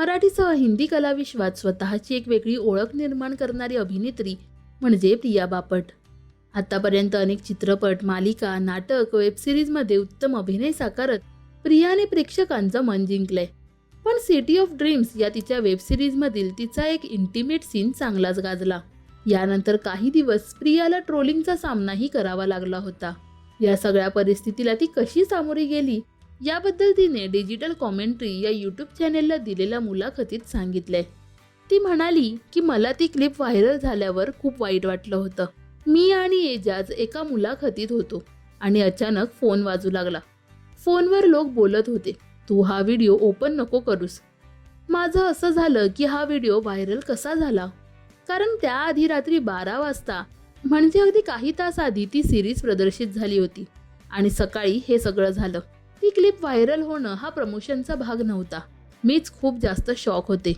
मराठीसह हिंदी कलाविश्वात स्वतःची एक वेगळी ओळख निर्माण करणारी अभिनेत्री म्हणजे प्रिया बापट. आतापर्यंत अनेक चित्रपट मालिका नाटक वेबसिरीजमध्ये उत्तम अभिनय साकारत प्रियाने प्रेक्षकांचं मन जिंकलंय. पण सिटी ऑफ ड्रीम्स या तिच्या वेबसिरीजमधील तिचा एक इंटिमेट सीन चांगलाच गाजला. यानंतर काही दिवस प्रियाला ट्रोलिंगचा सामनाही करावा लागला होता. या सगळ्या परिस्थितीला ती कशी सामोरी गेली? याबद्दल तिने डिजिटल कॉमेंट्री या यूट्यूब चॅनेलला दिलेल्या मुलाखतीत सांगितलंय. ती म्हणाली की मला ती क्लिप व्हायरल झाल्यावर खूप वाईट वाटलं होतं. मी आणि एजाज एका मुलाखतीत होतो आणि अचानक फोन वाजू लागला. फोनवर लोक बोलत होते तू हा व्हिडिओ ओपन नको करूस. माझं असं झालं की हा व्हिडिओ व्हायरल कसा झाला? कारण त्याआधी रात्री बारा वाजता म्हणजे अगदी काही तास आधी ती सिरीज प्रदर्शित झाली होती आणि सकाळी हे सगळं झालं. ती क्लिप व्हायरल होणं हा प्रमोशनचा भाग नव्हता. मीच खूप जास्त शॉक होते.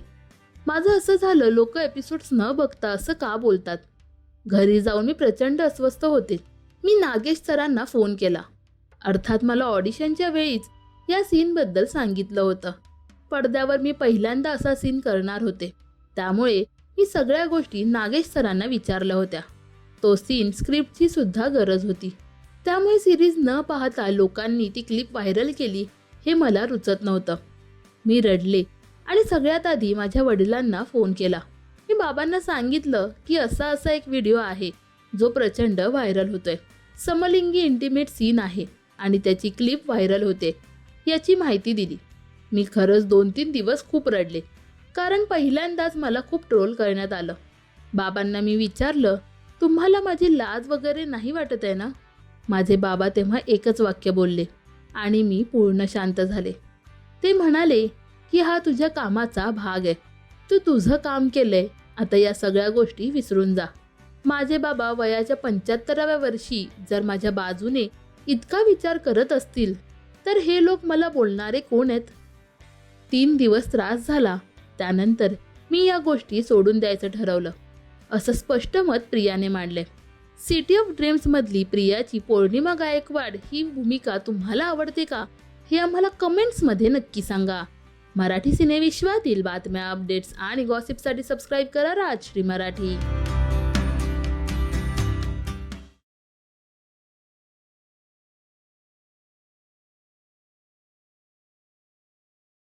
माझं असं झालं लोक एपिसोड्स न बघता असं का बोलतात? घरी जाऊन मी प्रचंड अस्वस्थ होते. मी नागेश सरांना फोन केला. अर्थात मला ऑडिशनच्या वेळीच या सीनबद्दल सांगितलं होतं. पडद्यावर मी पहिल्यांदा असा सीन करणार होते. त्यामुळे मी सगळ्या गोष्टी नागेश सरांना विचारल्या होत्या. तो सीन स्क्रिप्टची सुद्धा गरज होती. त्यामुळे सिरीज न पाहता लोकांनी ती क्लिप व्हायरल केली हे मला रुचत नव्हतं. मी रडले आणि सगळ्यात आधी माझ्या वडिलांना फोन केला. मी बाबांना सांगितलं की असा असा एक व्हिडिओ आहे जो प्रचंड व्हायरल होतोय. समलिंगी इंटिमेट सीन आहे आणि त्याची क्लिप व्हायरल होते याची माहिती दिली. मी खरंच दोन तीन दिवस खूप रडले कारण पहिल्यांदाच मला खूप ट्रोल करण्यात आलं. बाबांना मी विचारलं तुम्हाला माझी लाज वगैरे नाही वाटत आहे ना? माझे बाबा तेव्हा एकच वाक्य बोलले आणि मी पूर्ण शांत झाले. ते म्हणाले की हा तुझ्या कामाचा भाग आहे. तू तुझं काम केलंय. आता या सगळ्या गोष्टी विसरून जा. माझे बाबा वयाच्या पंच्याहत्तराव्या वर्षी जर माझ्या बाजूने इतका विचार करत असतील तर हे लोक मला बोलणारे कोण आहेत? तीन दिवस त्रास झाला. त्यानंतर मी या गोष्टी सोडून द्यायचं ठरवलं. असं स्पष्ट मत प्रियाने मांडले. सिटी ऑफ ड्रीम्स मधली प्रियाची पौर्णिमा गायकवाड ही भूमिका तुम्हाला आवडते का? हे आम्हाला कमेंट्समध्ये नक्की सांगा. मराठी सिनेविश्वातील बातम्या अपडेट्स आणि गॉसिपसाठी सबस्क्राईब करा राजश्री मराठी.